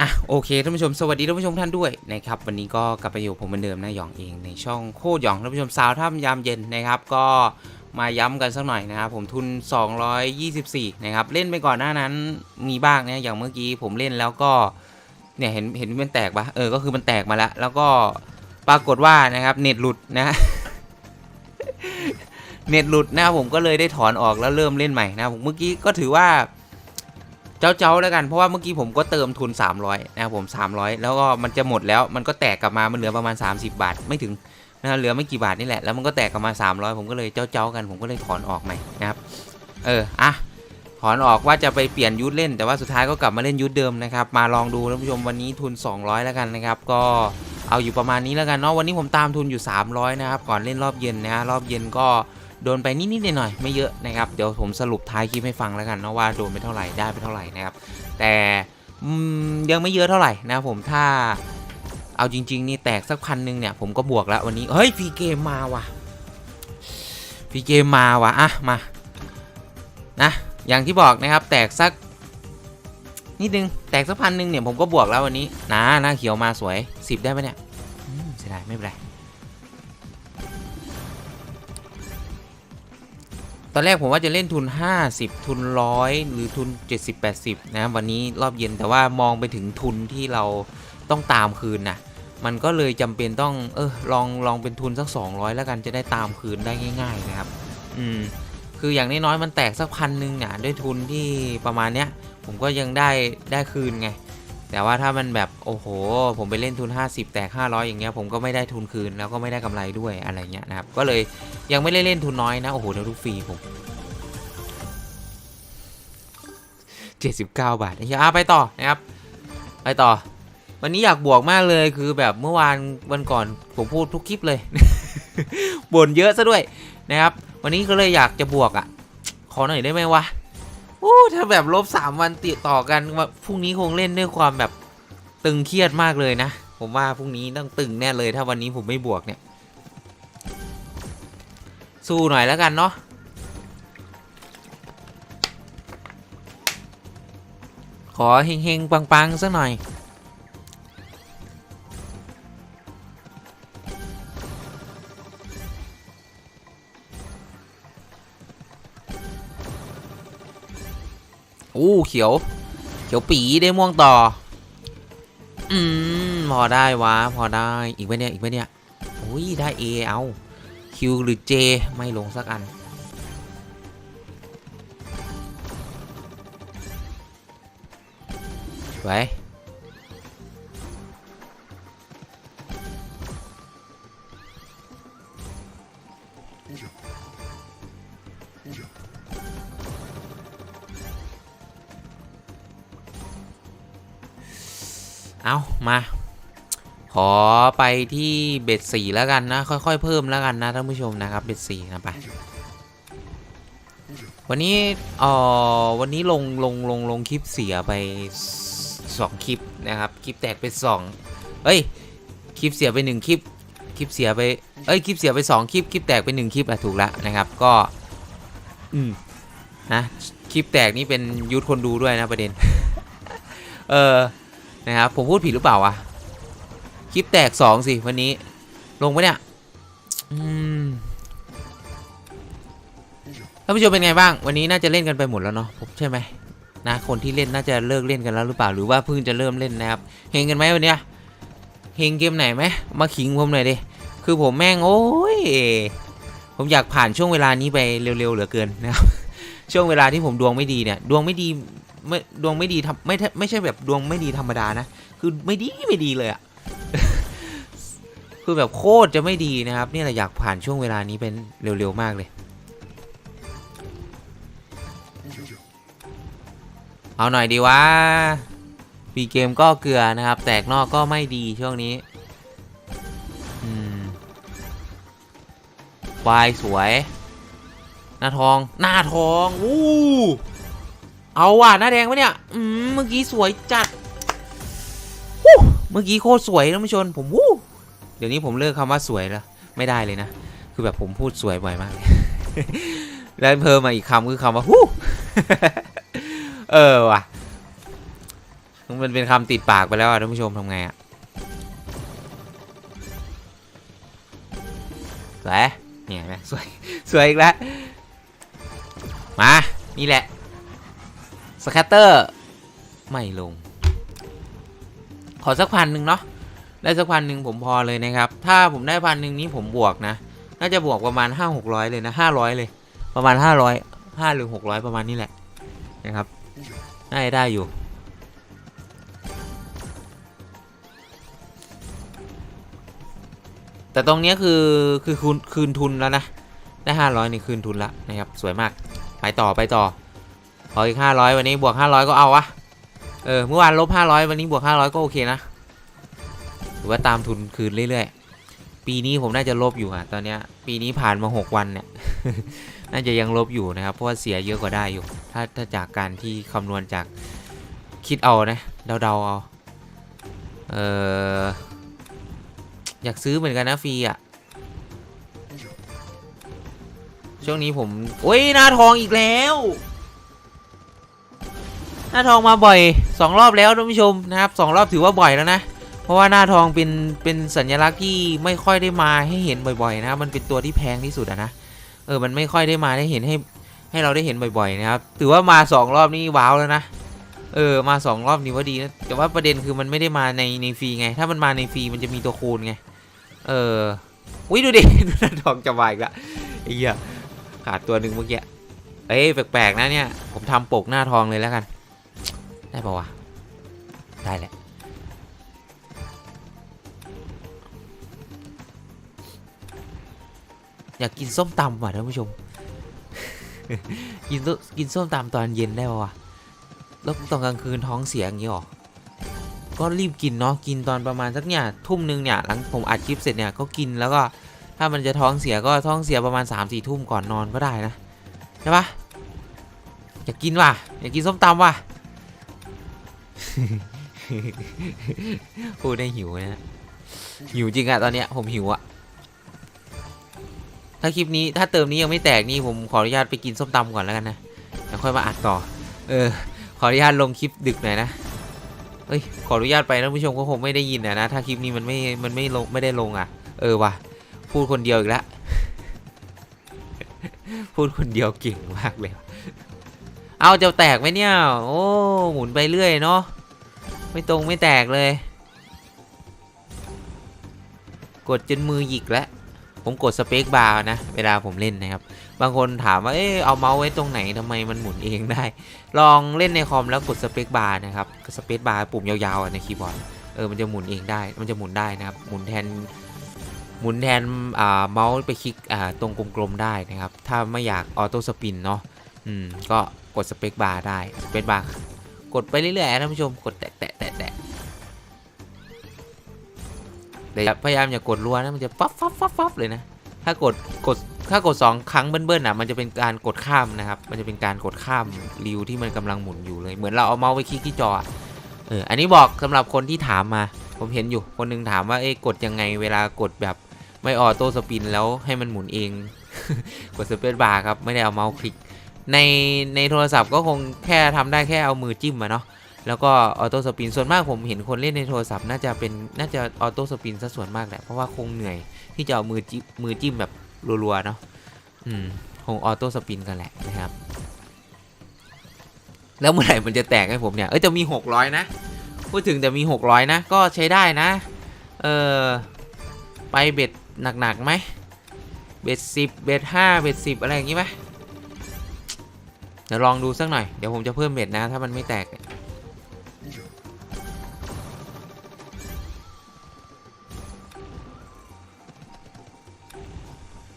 อะโอเคท่านผู้ชมสวัสดีท่านผู้ชมท่านด้วยนะครับวันนี้ก็กลับไปอยู่ผมเหมือนเดิมนะหยองเองในช่องโคตรหยองท่านผู้ชมสาวท่ามยามเย็นนะครับก็มาย้ำกันสักหน่อยนะครับผมทุน 224นะครับเล่นไปก่อนหน้านั้นมีบ้างนะอย่างเมื่อกี้ผมเล่นแล้วก็เนี่ยเห็นเห็นมันแตกปะเออก็คือมันแตกมาแล้ว แล้วก็ปรากฏว่านะครับเน็ตหลุดนะเน็ตหลุดนะครับผมก็เลยได้ถอนออกแล้วเริ่มเล่นใหม่นะครับผมเมื่อกี้ก็ถือว่า เจ้าๆแล้วกันเพราะว่าเมื่อกี้ผมก็เติมทุน 300นะครับผม 300 แล้วก็มันจะหมดแล้วมันก็แตกกลับมามันเหลือประมาณ 30 บาทไม่ถึงนะเหลือไม่กี่บาทนี่แหละแล้วมันก็แตกกลับมา 300 ผมก็เลยเจ้าๆกันผมก็เลยถอนออกใหม่นะครับเอออะถอนออกว่าจะไปเปลี่ยนยุทธเล่น แต่ว่าสุดท้ายก็กลับมาเล่นยุทธเดิมนะครับมาลองดูท่านผู้ชมวันนี้ทุน 200 แล้วกันนะครับก็ เอาอยู่ประมาณนี้แล้วกันเนาะวันนี้ผมตามทุนอยู่ 300 นะครับ ก่อนเล่นรอบเย็นนะฮะรอบเย็นก็โดนไปนิดๆหน่อยๆไม่เยอะนะครับ เดี๋ยวผมสรุปท้ายคลิปให้ฟังแล้วกันเนาะว่าโดนไปเท่าไหร่ได้ไปเท่าไหร่นะครับ แต่ยังไม่เยอะเท่าไหร่นะผมถ้าเอาจริง ๆ นี่แตกสักพันหนึ่งเนี่ยผมก็บวกแล้ววันนี้เฮ้ยฟรีเกมมาว่ะฟรีเกมมาว่ะอะมานะอย่างที่บอกนะครับแตกสัก นิดนึง แตกสักพันหนึ่งเนี่ยผมก็บวกแล้ววันนี้นะหน้าเขียวมาสวย 10 ได้ไหมเนี่ยเสียดายไม่เป็นไร ตอนแรกผมว่าจะเล่นทุน 50 ทุนร้อยหรือทุน 70 80 นะวันนี้รอบเย็นแต่ว่ามองไปถึงทุนที่เราต้องตามคืนนะมันก็เลยจำเป็นต้องเออลองลองเป็นทุนสัก 200 แล้วกันจะได้ตามคืนได้ง่าย ๆ นะครับ อืมคืออย่างน้อยๆมันแตกสักพันหนึ่งเนี่ยด้วยทุนที่ประมาณเนี้ย ผมก็ยังได้ได้คืนไง แต่ว่าถ้ามันแบบโอ้โห ผมไปเล่นทุน 50 แตก 500 อย่างเงี้ยผมก็ไม่ได้ทุนคืนแล้วก็ไม่ได้กำไรด้วยอะไรเงี้ยนะครับ ก็เลยยังไม่ได้เล่นทุนน้อยนะโอ้โหเดี๋ยวทุกฟรีผม 79 บาทเฮียอะไปต่อนะครับ ไปต่อ วันนี้อยากบวกมากเลยคือแบบเมื่อวานวันก่อนผมพูดทุกคลิปเลยบ่นเยอะซะด้วยนะครับ วันนี้ก็เลยอยากจะบวกอะ ขอหน่อยได้ไหมวะ โอ้ถ้าแบบลบสามวันติดต่อกันว่าพรุ่งนี้คงเล่นด้วยความแบบตึงเครียดมากเลยนะ ผมว่าพรุ่งนี้ต้องตึงแน่เลย ถ้าวันนี้ผมไม่บวกเนี่ย สู้หน่อยแล้วกันเนาะขอเฮงๆปังๆสักหน่อย อู้เขียว เขียวปีได้ม่วงต่อ อืมพอได้วะพอได้อีกไหมเนี่ยอีกไหมเนี่ยอุ้ยได้ A เอา Q หรือ J ไม่ลงสักอัน ไว้ เอามา ขอไปที่เบ็ดสี่แล้วกันนะ ค่อยๆ เพิ่มแล้วกันนะท่านผู้ชมนะครับ เบ็ดสี่นะไปวันนี้เอ่อวันนี้ลงลงลงลงคลิปเสียไปสองคลิปนะครับคลิปแตกไปสองเอ้ยคลิปเสียไปหนึ่งคลิปคลิปเสียไปเอ้ยคลิปเสียไปสองคลิปคลิปแตกไปหนึ่งคลิปอะถูกและนะครับก็อืมนะคลิปแตกนี่เป็นยูทธคนดูด้วยนะประเด็น เออ นะครับผมพูดผิดหรือเปล่าวะคลิปแตกสองสิวันนี้ ลงปะเนี่ยท่านผู้ชมเป็นไงบ้าง วันนี้น่าจะเล่นกันไปหมดแล้วเนาะผมใช่ไหมนะคนที่เล่นน่าจะเลิกเล่นกันแล้วหรือเปล่าหรือว่าเพิ่งจะเริ่มเล่นนะครับเฮงกันไหมวันเนี้ยเฮงเกมไหนไหมมาขิงผมหน่อยดิคือผมแม่งโอ้ยผมอยากผ่านช่วงเวลานี้ไปเร็วๆเหลือเกินนะครับช่วงเวลาที่ผมดวงไม่ดีเนี่ยดวงไม่ดี ไม่ดวงไม่ดีทำไม่ไม่ใช่แบบดวงไม่ดีธรรมดานะ คือไม่ดีไม่ดีเลยอะคือแบบโคตรจะไม่ดีนะครับเนี่ยแหละอยากผ่านช่วงเวลานี้เป็นเร็วๆมากเลย เอาหน่อยดีวะปีเกมก็เกลือนะครับ แตกนอกก็ไม่ดีช่วงนี้อืมวายสวย หน้าทอง หน้าทองอู้ เอาว่ะหน้าแดงปะเนี่ยอืมเมื่อกี้สวยจัดเมื่อกี้โคตรสวยท่านผู้ชมผมวู้เดี๋ยวนี้ผมเลิกคำว่าสวยแล้วไม่ได้เลยนะ คือแบบผมพูดสวยบ่อยมากเลยแล้วเพิ่มมาอีกคำคือคำว่าฮู้เออว่ะมันเป็นคำติดปากไปแล้วอะท่านผู้ชมทำไงอะสวยเนี่ยนไหมสวยสวยอีกแล้วมานี่แหละ สแคตเตอร์ ไม่ลง ขอสักพันหนึ่งเนาะได้สักพันหนึ่งผมพอเลยนะครับ ถ้าผมได้พันหนึ่งนี้ผมบวกนะ น่าจะบวกประมาณห้าหกร้อยเลยนะห้าร้อยเลย ประมาณห้าร้อยห้าหรือหกร้อยประมาณนี้แหละนะครับน่าจะได้อยู่ แต่ตรงนี้คือคือคืนคืนทุนแล้วนะ ได้ห้าร้อยนี่คืนทุนและนะครับ สวยมาก ไปต่อไปต่อ ขออีกห้าร้อยวันนี้บวกห้าร้อยก็เอาวะเออเมื่อวานลบห้าร้อยวันนี้บวกห้าร้อยก็โอเคนะถือว่าตามทุนคืนเรื่อยๆ ปีนี้ผมน่าจะลบอยู่อะตอนเนี้ยปีนี้ผ่านมาหกวันเนี่ยน่าจะยังลบอยู่นะครับ เพราะว่าเสียเยอะกว่าได้อยู่ ถ้าถ้าจากการที่คำนวณจากคิดเอานะเดาๆเอาเอออยากซื้อเหมือนกันนะฟรีอะช่วงนี้ผมโอ้ยหน้าทองอีกแล้ว หน้าทองมาบ่อยสองรอบแล้วท่านผู้ชมนะครับสองรอบถือว่าบ่อยแล้วนะ เพราะว่าหน้าทองเป็นเป็นสัญลักษณ์ที่ไม่ค่อยได้มาให้เห็นบ่อยๆนะมันเป็นตัวที่แพงที่สุดอะนะเออมันไม่ค่อยได้มาได้เห็นให้ให้เราได้เห็นบ่อยๆนะครับถือว่ามาสองรอบนี่ว้าวแล้วนะเออมาสองรอบนี้ว่าดีนะแต่ว่าประเด็นคือมันไม่ได้มาในในฟรีไง ถ้ามันมาในฟรีมันจะมีตัวคูณไงเอออุ้ยดูดิดูหน้าทองจะวายอีกละไอ้เหี้ยขาดตัวหนึ่งเมื่อกี้เอ้ยแปลกๆนะเนี่ยผมทำปกหน้าทองเลยแล้วกัน ได้ปะวะ ได้แหละ อยากกินส้มตำว่ะท่านผู้ชม กินส้มกินส้มตำตอนเย็นได้ปะวะ แล้วตอนกลางคืนท้องเสียอย่างนี้หรอ ก็รีบกินเนาะ กินตอนประมาณสักเนี่ยทุ่มหนึ่งเนี่ยหลังผมอัดคลิปเสร็จเนี่ยก็กินแล้วก็ถ้ามันจะท้องเสียก็ท้องเสียประมาณ3ามสี่ทุ่มก่อนนอนก็ได้นะ ใช่ปะอยากกินว่ะอยากกินส้มตำว่ะ พูดได้หิวนะหิวจริงอะตอนเนี้ยผมหิวอะถ้าคลิปนี้ถ้าเติมนี้ยังไม่แตกนี่ผมขออนุญาตไปกินส้มตำก่อนแล้วกันนะแล้วค่อยมาอัดต่อ เออ ขออนุญาตลงคลิปดึกหน่อยนะเฮ้ยขออนุญาตไปท่านผู้ชมก็คงไม่ได้ยินอะนะถ้าคลิปนี้มันไม่มันไม่ลงไม่ได้ลงอะ เออว่ะพูดคนเดียวอีกแล้วพูดคนเดียวเก่งมากเลย เอาจะแตกไหมเนี่ย โอ้หมุนไปเรื่อยเนาะ ไม่ตรงไม่แตกเลย กดจนมือหยิกแล้วผมกดสเปคบาร์นะ เวลาผมเล่นนะครับ บางคนถามว่า เอ๊ะเอาเมาส์ไว้ตรงไหนทำไมมันหมุนเองได้ ลองเล่นในคอมแล้วกดสเปคบาร์นะครับสเปคบาร์ปุ่มยาวๆในคีย์บอร์ด เออ มันจะหมุนเองได้ มันจะหมุนได้นะครับ หมุนแทน หมุนแทนอ่าเมาส์ไปคลิกอ่าตรงกลมๆได้นะครับ ถ้าไม่อยากออโต้สปินเนาะ อืม ก็กดสเปคบาร์ได้ สเปคบาร์ กดไปเรื่อยๆท่านผู้ชมกดแตะแตะแตะแตะแต่อย่าพยายามอย่ากดรัวนะมันจะฟับฟับฟับฟับเลยนะ ถ้ากดกดถ้ากดสองครั้งเบิ้ลๆอะมันจะเป็นการกดข้ามนะครับ มันจะเป็นการกดข้ามริวที่มันกำลังหมุนอยู่เลย เหมือนเราเอาเมาส์ไปคลิกที่จออะเอออันนี้บอกสำหรับคนที่ถามมา ผมเห็นอยู่คนหนึงถามว่าเอ๊ะกดยังไงเวลากดแบบไม่ออโต้สปินแล้วให้มันหมุนเอง กดสเปซบาร์ครับไม่ได้เอาเมาส์คลิก ในในโทรศัพท์ก็คงแค่ทำได้แค่เอามือจิ้มอะเนาะแล้วก็ออโต้สปินส่วนมากผมเห็นคนเล่นในโทรศัพท์น่าจะเป็นน่าจะออโต้สปินซะส่วนมากแหละเพราะว่าคงเหนื่อยที่จะเอามือจิ้มมือจิ้มแบบรัวๆเนาะอืมคงออโต้สปินกันแหละนะครับแล้วเมื่อไหร่มันจะแตกให้ผมเนี่ย เอ้ยจะมี 600 นะ พูดถึงแต่มี 600 นะ ก็ใช้ได้นะ เออไปเบ็ดหนักๆไหม เบ็ดสิบเบ็ดห้าเบ็ดสิบอะไรอย่างงี้ไหม เดี๋ยวลองดูสักหน่อย เดี๋ยวผมจะเพิ่มเบ็ดนะ ถ้ามันไม่แตก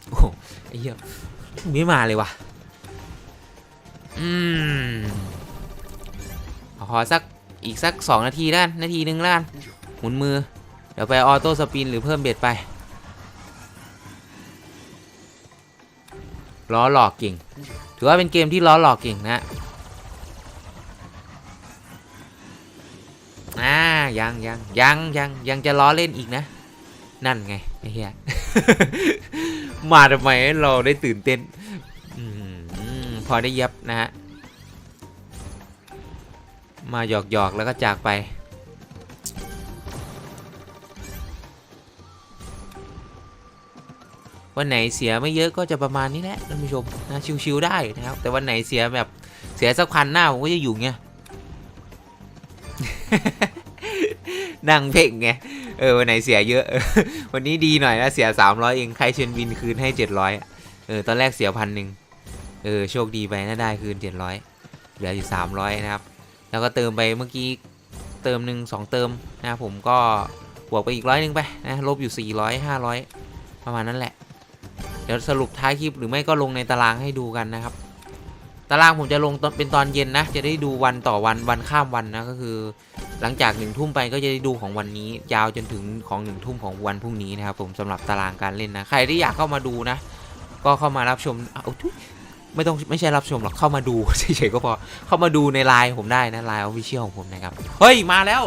โอ้โหไอ้เหี้ยไม่มาเลยว่ะ อืม ขอสักอีกสักสองนาทีด้าน นาทีหนึ่งล้าน หมุนมือ เดี๋ยวไปออโต้สปินหรือเพิ่มเบ็ดไป ล้อหลอกเก่ง ถือว่าเป็นเกมที่ล้อหลอกเก่งนะอ่ายังยังยังยังยังจะล้อเล่นอีกนะ นั่นไงไอ้เหี้ยมาทำไมเราได้ตื่นเต้นอมพอได้ยับนะฮะมาหยอกหยอกๆแล้วก็จากไป วันไหนเสียไม่เยอะก็จะประมาณนี้แหละท่านผู้ชมนะชิวๆได้นะครับ แต่วันไหนเสียแบบเสียสักพันหน้าผมก็จะอยู่เงี้ยนั่งเพ่งไงเออวันไหนเสียเยอะ วันนี้ดีหน่อยนะเสีย300เองใครเชนวินคืนให้700อะเออตอนแรกเสียพันหนึ่งเออโชคดีไปน่าได้คืน700เหลืออยู่300นะครับ แล้วก็เติมไปเมื่อกี้เติมหนึ่งสองเติมนะครับผมก็บวกไปอีกร้อยหนึ่งไปนะลบอยู่400 500ประมาณนั้นแหละ เดี๋ยวสรุปท้ายคลิปหรือไม่ก็ลงในตารางให้ดูกันนะครับ ตารางผมจะลงเป็นตอนเย็นนะ จะได้ดูวันต่อวันวันข้ามวันนะก็คือ หลังจากหนึ่งทุ่มไปก็จะได้ดูของวันนี้ ยาวจนถึงของหนึ่งทุ่มของวันพรุ่งนี้นะครับ ผมสำหรับตารางการเล่นนะใครที่อยากเข้ามาดูนะ ก็เข้ามารับชมเอาทุยไม่ต้องไม่ใช่รับชมหรอกเข้ามาดูเฉยๆก็พอเข้ามาดูในไลน์ผมได้นะไลน์ออฟฟิเชียลของผมนะครับ เฮ้ย มาแล้ว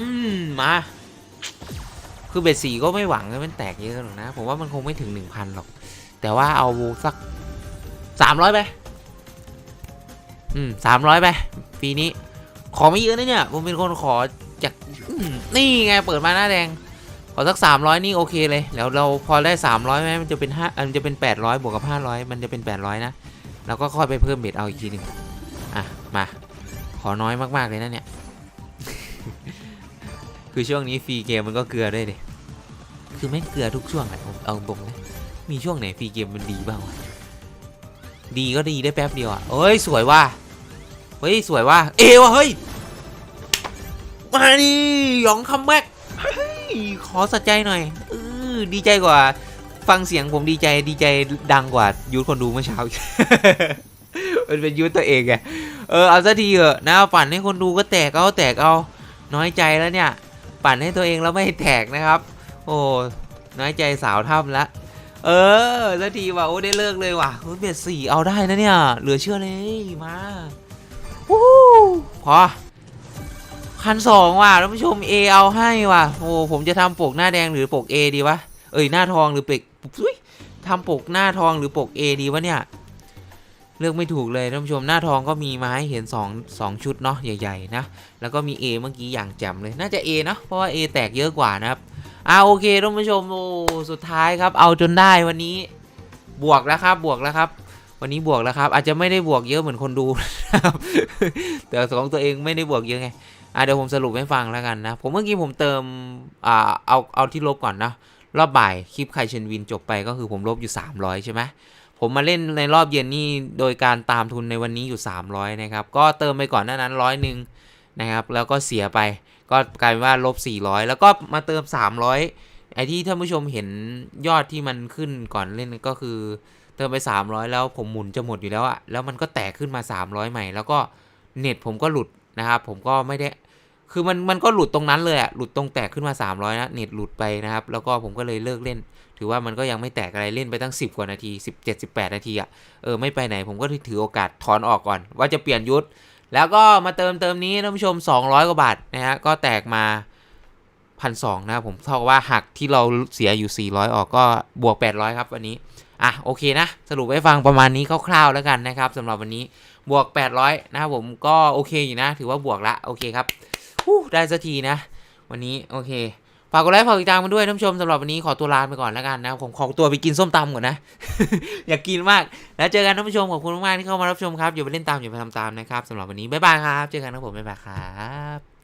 อืม มา คือเบ็ดสีก็ไม่หวังให้มันแตกเยอะหรอกนะ ผมว่ามันคงไม่ถึง1,000หรอก แต่ว่าเอาสัก300ไป อืม300ไป ปีนี้ ขอไม่เยอะนะเนี่ย ผมเป็นคนขอจากนี่ไงเปิดมาหน้าแดง ขอสัก300นี่โอเคเลย แล้วเราพอได้300ไหมมันจะเป็น5มันจะเป็น800บวกกับ500มันจะเป็น800นะ แล้วก็ค่อยไปเพิ่มเบ็ดเอาอีกทีหนึ่งอะ มา ขอน้อยมากๆเลยนะเนี่ย คือช่วงนี้ฟรีเกมมันก็เกลือได้วยคือไม่งเกลือทุกช่วงอะผมเอาตรงนะมีช่วงไหนฟรีเกมมันดีบ้างวะดีก็ดีได้แป๊บเดียวอะเอ้ยสวยว่ะเฮ้ยสวยว่ะเอวะเฮ้ยมาดิหยองคัมแบ็กขอสัใจหน่อยเออดีใจกว่า ฟังเสียงผมดีใจดีใจดังกว่ายูทคนดูเมื่อเช้ามันเป็นยูทตัวเองไงเออเอาสักทีเถอะนะปั่นให้คนดูก็แตกเอาแตกเอาน้อยใจแล้วเนี่ย ปั่นให้ตัวเองแล้วไม่แตกนะครับ โอ้น้อยใจสาวถ้ำละ เออสักทีว่ะโอ้ได้เลิกเลยว่ะเฮ้ยเบียดสี่เอาได้นะเนี่ย เหลือเชื่อเลยมาวู้พอพันสองว่ะท่านผู้ชม A เอาให้ว่ะโอ้ผมจะทำปกหน้าแดงหรือปก A ดีวะ เอ้ยหน้าทองหรือปกอุ๊ยทำปกหน้าทองหรือปก A ดีวะเนี่ย เลือกไม่ถูกเลยท่านผู้ชมหน้าทองก็มีมาให้เห็น2 2ชุดเนาะใหญ่ๆนะแล้วก็มี A เมื่อกี้อย่างแจ่มเลยน่าจะ A เนอะเพราะว่า A แตกเยอะกว่านะครับอ่าโอเคท่านผู้ชมโอ้สุดท้ายครับ เอาจนได้วันนี้บวกแล้วครับบวกแล้วครับ วันนี้บวกแล้วครับ อาจจะไม่ได้บวกเยอะเหมือนคนดูนะครับแต่ของตัวเองไม่ได้บวกเยอะไงอ่าเดี๋ยวผมสรุปให้ฟังแล้วกันนะ ผมเมื่อกี้ผมเติมอ่าเอาเอาที่ลบก่อนนะรอบบ่ายคลิปใคเชนวินจบไปก็คือผมลบอยู่ 300 ใช่ไหม ผมมาเล่นในรอบเย็นนี่โดยการตามทุนในวันนี้อยู่ 300 นะครับ ก็เติมไปก่อนหน้านั้นร้อยหนึ่งนะครับ แล้วก็เสียไป ก็กลายเป็นว่าลบ 400 แล้วก็มาเติม 300 ไอ้ที่ท่านผู้ชมเห็นยอดที่มันขึ้นก่อนเล่นก็คือ เติมไป 300 แล้วผมหมุนจะหมดอยู่แล้วอะแล้วมันก็แตกขึ้นมา 300 ใหม่ แล้วก็เน็ตผมก็หลุดนะครับ ผมก็ไม่ได้ คือมันมันก็หลุดตรงนั้นเลยอะหลุดตรงแตกขึ้นมา 300นะเน็ตหลุดไปนะครับ แล้วก็ผมก็เลยเลิกเล่น ถือว่ามันก็ยังไม่แตกอะไรเล่นไปตั้ง 10 กว่านาที 17 18 นาทีอะเออไม่ไปไหนผมก็ถือโอกาสถอนออกก่อน ว่าจะเปลี่ยนยุทธแล้วก็มาเติมเติมนี้ท่านผู้ชม 200 กว่าบาทนะฮะก็แตกมาพันสองนะผมเท่ากับว่าหักที่เราเสียอยู่ 400 ออกก็บวก 800 ครับวันนี้อะโอเคนะ สรุปให้ฟังประมาณนี้คร่าวๆแล้วกันนะครับสำหรับวันนี้บวก 800 นะครับผมก็โอเคอยู่นะ ถือว่าบวกละโอเคครับ ได้สักทีนะ วันนี้โอเคฝากกดไลค์ฝากติดตามกันด้วยท่านผู้ชมสำหรับวันนี้ขอตัวลาไปก่อนแล้วกันนะผมขอตัวไปกินส้มตำก่อนนะ อยากกินมาก แล้วเจอกันท่านผู้ชมขอบคุณมากๆที่เข้ามารับชมครับอย่าไปเล่นตามอย่าไปทำตามนะครับสำหรับวันนี้บ๊ายบายครับ เจอกันนะผมบ๊ายบายครับ